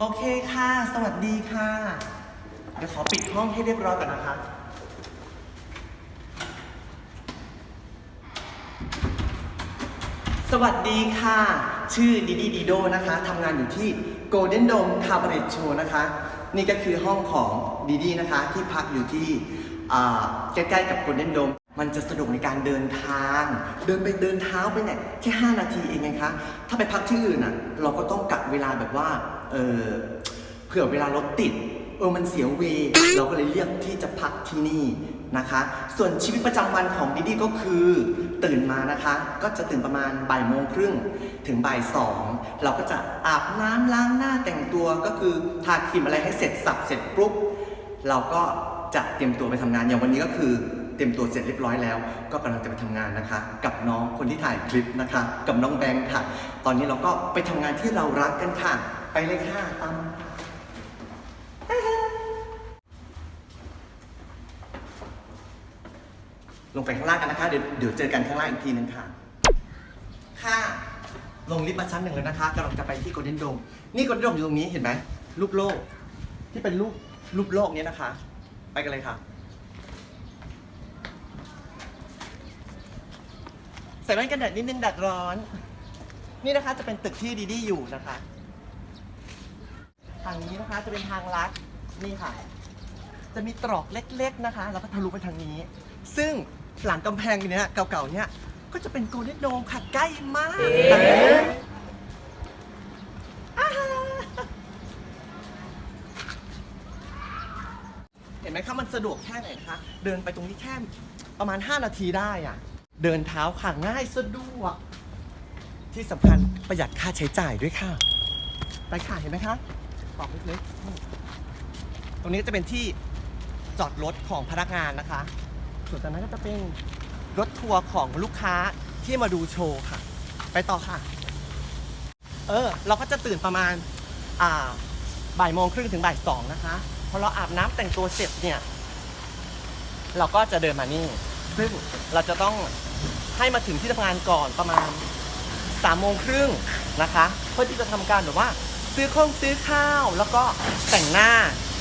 โอเคค่ะ สวัสดีค่ะ เดี๋ยวขอปิดห้องให้เรียบร้อยก่อนนะคะ สวัสดีค่ะ ชื่อดีดีดีโดนะคะทำงานอยู่ที่ Golden Dome Cabaret Show นะคะ นี่ก็คือห้องของดีดีนะคะ ที่พักอยู่ที่ใกล้ๆกับ Golden Dome มันจะสะดวกในการเดินทาง เดินไปเดินเท้าไปเนี่ยแค่5นาทีเองไงคะ ถ้าไปพักที่อื่นอะ เราก็ต้องกะเวลาแบบว่า เออเผื่อเวลารถติด เออ มันเสียเว เราก็เลยเลือกที่จะพักที่นี่นะคะ ส่วนชีวิตประจำวันของดิดี้ก็คือ ตื่นมานะคะ ก็จะตื่นประมาณบ่ายโมงครึ่งถึงบ่ายสองเราก็จะอาบน้ำล้างหน้าแต่งตัวก็คือทาครีมอะไรให้เสร็จสับเสร็จปุ๊บเราก็จะเตรียมตัวไปทำงานอย่างวันนี้ก็คือ เตรียมตัวเสร็จเรียบร้อยแล้ว ก็กำลังจะไปทำงานนะคะ กับน้องคนที่ถ่ายคลิปนะคะ กับน้องแบงค์ค่ะ ตอนนี้เราก็ไปทำงานที่เรารักกันค่ะ ไปเลยค่ะตามมลงไปข้างล่างกันนะคะเดี๋ยวเดี๋ยวเจอกันข้างล่างอีกทีนึงค่ะ ค่ะลงลิฟต์มาชั้นหนึ่งแล้วนะคะกำลังจะไปที่โกลเด้นโดมนี่โกลเด้นโดมอยู่ตรงนี้เห็นไหมรูปโลก ที่เป็นรูปรูปโลกนี้นะคะ ไปกันเลยค่ะ ใส่แว่นกันแดดนิดนึงแดดร้อน นี่นะคะจะเป็นตึกที่ดีดีอยู่นะคะ ทางนี้นะคะจะเป็นทางลัดนี่ค่ะ จะมีตรอกเล็ก ๆนะคะ แล้วก็ทะลุไปทางนี้ ซึ่งหลังกำแพงเนี้ยเก่าๆเนี้ยก็จะเป็นโกลเด้นโดมค่ะใกล้มากเห็นไหมคะมันสะดวกแค่ไหนคะ เดินไปตรงนี้แค่ประมาณ 5 นาทีได้อะ เดินเท้าค่ะง่ายสะดวก ที่สำคัญประหยัดค่าใช้จ่ายด้วยค่ะ ไปค่ะเห็นไหมคะตอกเล็กๆตรงนี้จะเป็นที่จอดรถของพนักงานนะคะ ส่วนตรงนั้นก็จะเป็นรถทัวร์ของลูกค้าที่มาดูโชว์ค่ะ ไปต่อค่ะ เออ เราก็จะตื่นประมาณ อ่าบ่ายโมงครึ่งถึงบ่ายสองนะคะ พอเราอาบน้ำแต่งตัวเสร็จเนี่ย เราก็จะเดินมานี่ ซึ่งเราจะต้องให้มาถึงที่ทำงานก่อนประมาณสามโมงครึ่งนะคะ เพื่อที่จะทำการแบบว่า ซื้อข้องซื้อข้าว แล้วก็แต่งหน้า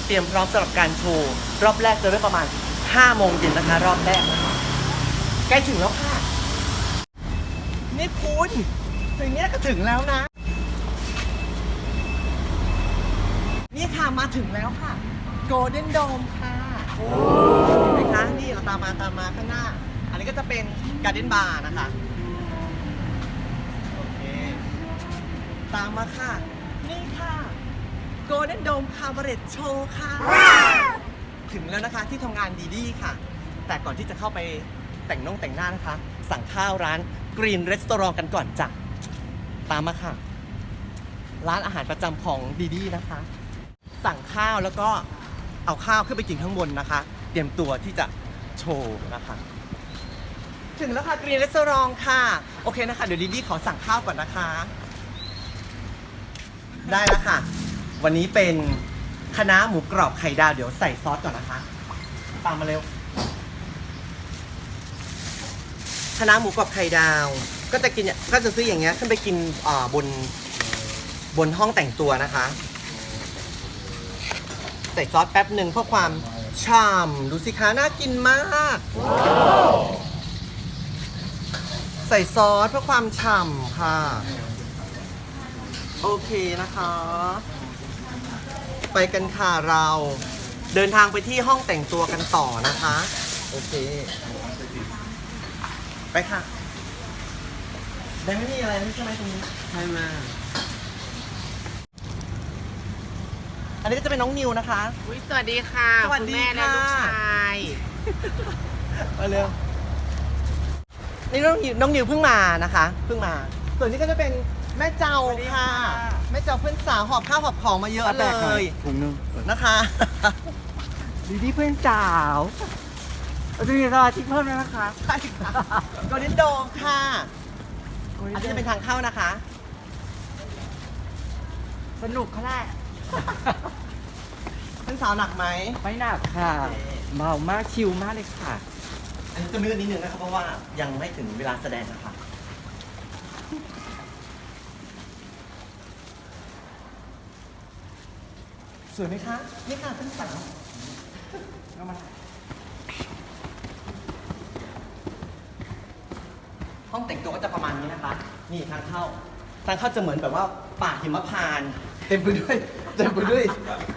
เตรียมพร้อมสำหรับการโชว์รอบแรกจะเริ่มประมาณ5โมงเย็นนะคะ รอบแรกนะคะใกล้ถึงแล้วค่ะ นี่คุณถึงเนี้ยก็ถึงแล้วนะ นี่ค่ะมาถึงแล้วค่ะ Golden Dome ค่ะเห็นไหมคะนี่เราตามมาตามมาข้างหน้า อันนี้ก็จะเป็น Garden Bar นะคะ โอเค ตามมาค่ะ นี่ค่ะ Golden Dome Cabaret Show ค่ะ ถึงแล้วนะคะที่ทำงานดีดีค่ะ แต่ก่อนที่จะเข้าไปแต่งน่งแต่งหน้านะคะ สั่งข้าวร้าน Green Restaurant กันก่อนจ้ะ ตามมาค่ะ ร้านอาหารประจำของดีดีนะคะ สั่งข้าวแล้วก็เอาข้าวขึ้นไปกินข้างบนนะคะ เตรียมตัวที่จะ โชว์นะคะ ถึงแล้วค่ะกรีนเรสซอรองค่ะ โอเคนะคะ เดี๋ยวลิลลี่ขอสั่งข้าวก่อนนะคะ ได้แล้วค่ะ วันนี้เป็นคณะน้าหมูกรอบไข่ดาว เดี๋ยวใส่ซอสก่อนนะคะ ตามมาเร็วคณะน้าหมูกรอบไข่ดาว ก็จะกินเนี่ยก็จะซื้ออย่างเงี้ยขึ้นไปกินอ่าบนบนห้องแต่งตัวนะคะ ใส่ซอสแป๊บหนึ่งเพื่อความ ฉ่ำดูสิคะน่ากินมาก ใส่ซอสเพื่อความฉ่ำค่ะ โอเคนะคะ ไปกันค่ะเรา เดินทางไปที่ห้องแต่งตัวกันต่อนะคะ โอเค ไปค่ะแบงค์ไม่มีอะไรแล้วใช่ไหมตรงนี้ใช่ไหม อันนี้ก็จะเป็นน้องนิวนะคะ อุ๊ยสวัสดีค่ะสวัสดีคุณแม่และค่ะ ลูกชายมาเร็วนี่น้องนิวน้องนิวเพิ่งมานะคะ เพิ่งมา ส่วนนี้ก็จะเป็นแม่เจ้าค่ะ แม่เจ้าเพื่อนสาวหอบข้าวหอบของมาเยอะเลยถุงนึงนะคะ ดีดีเพื่อนสาวเราจะมีสมาชิกเพิ่มแล้วนะคะใช่ค่ะโกลเด้นโดมค่ะ อันนี้จะเป็นทางเข้านะคะ สนุกเขาแหละ เพื่อนสาวหนักไหม ไม่หนักค่ะ เบามากชิลมากเลยค่ะ อันนี้จะมืดนิดนึงนะครับ เพราะว่ายังไม่ถึงเวลาแสดงนะคะนสวยไหมคะ นี่ค่ะท่านสาวก็มาห้องแต่งตัวก็จะประมาณนี้นะคะ นี่ทางเข้า ทางเข้าจะเหมือนแบบว่าป่าหิมพานต์เต็มไปด้วยเต็มไปด้วย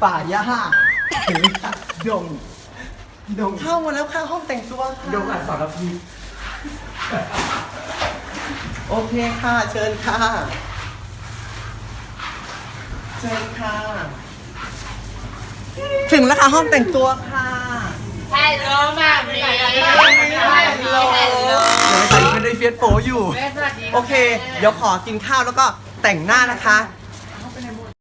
ป่าหญ้าเห็นไหมคะดงดงเข้ามาแล้วค่ะห้องแต่งตัวค่ะดงอัศรพีโอเคค่ะ เชิญค่ะ เชิญค่ะ ถึงแล้วค่ะห้องแต่งตัวค่ะ Hello มามีฮัลโหล เดี๋ยวไปใส่เป็นในเฟียสโปอยู่ แม่สวัสดีโอเคเดี๋ยวขอกินข้าวแล้วก็แต่งหน้านะคะ